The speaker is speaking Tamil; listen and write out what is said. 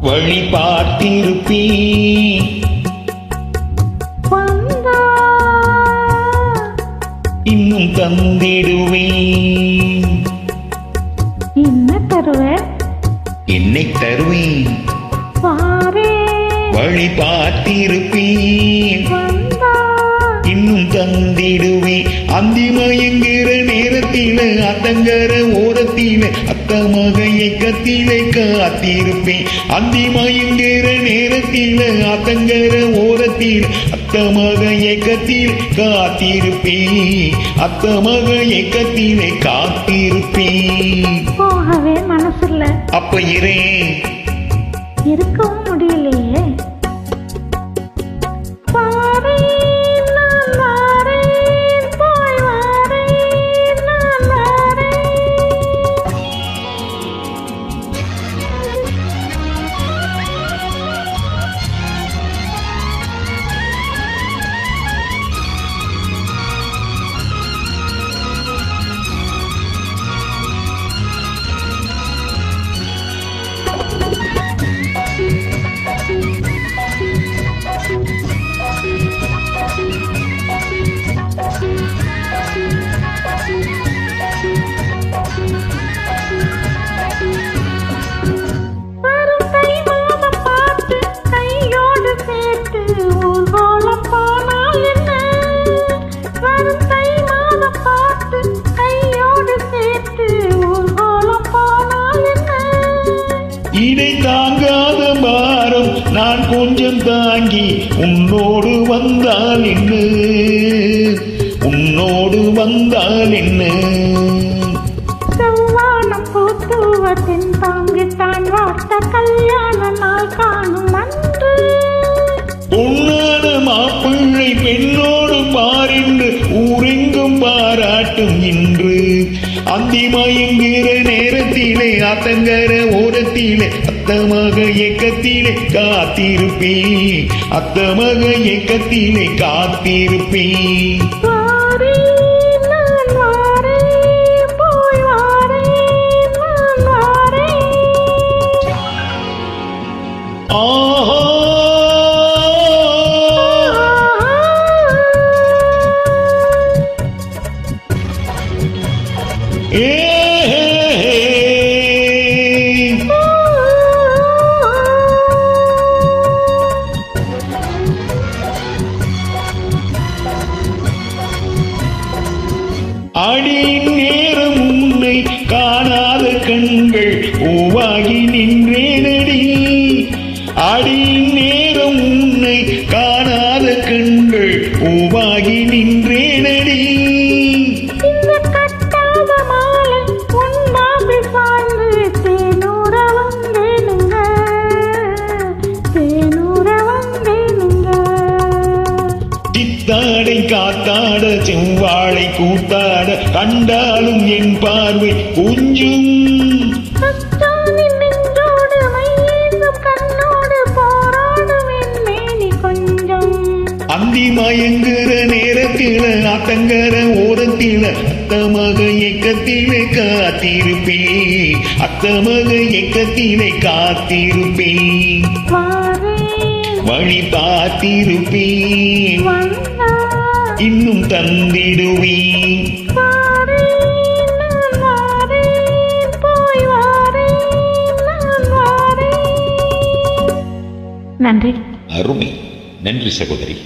வழி பார்த்திருப்பீ இன்னும் தந்திடுவேன் என்ன தருவ? என்னை தருவேன் வழி பார்த்திருப்பேன் இன்னும் தந்திடுவேன் அந்தி மயங்குற நேரத்தில அத்தங்கர ஓரத்தில அத்தமாக இயக்கத்திலே காத்திருப்பேன். அந்தி மயங்குற நேரத்தில அத்தங்கர ஓரத்தில் அத்தமாக இயக்கத்தில் காத்திருப்பேன். அத்தமாக இயக்கத்திலே காத்திருப்பேன். போகவே மனசில்ல. அப்ப இரேன் இருக்கவும் முடியலையே கொஞ்சம் தாங்கி உன்னோடு வந்தால் என்ன? உன்னோடு வந்தால் என்ன? செவ்வானம் பூத்துவத்தின் தாங்கித்தான் வார்த்த கல்யாண நாள் காணும் அன்று பொன்னான மாப்பிள்ளை பெண்ணோடு பாரென்று ஊரெங்கும் பாராட்டும் இன்று. அந்தி மயங்குகிற நேரத்திலே அத்தங்கர ஓரத்திலே அத்தமாக இயக்கத்திலே காத்திருப்பேன் அத்தமாக இயக்கத்திலே வாரேன். ஆஹா அடியின் நேரம் உன்னை காணாத கண்கள் பூவாகி நின்றேனடி. அடியின் நேரம் உன்னை காணாத கண்கள் பூவாகி நின்றே சித்தாடை காத்தாட செவ்வாழை கூத்தாட கண்டாலும் என் பார்வை கொஞ்சம். அந்தி மயங்குற நேரத்தில அத்தங்கர ஓரத்தில அத்தமக இயக்கத்திலே காத்திருப்பேன் அத்தமக இயக்கத்திலே காத்திருப்பேன் வாரேன், வழி பார்த்திருப்பேன் வந்தா. இன்னும் வாரேன். நன்றி. அருமை. நன்றி சகோதரி.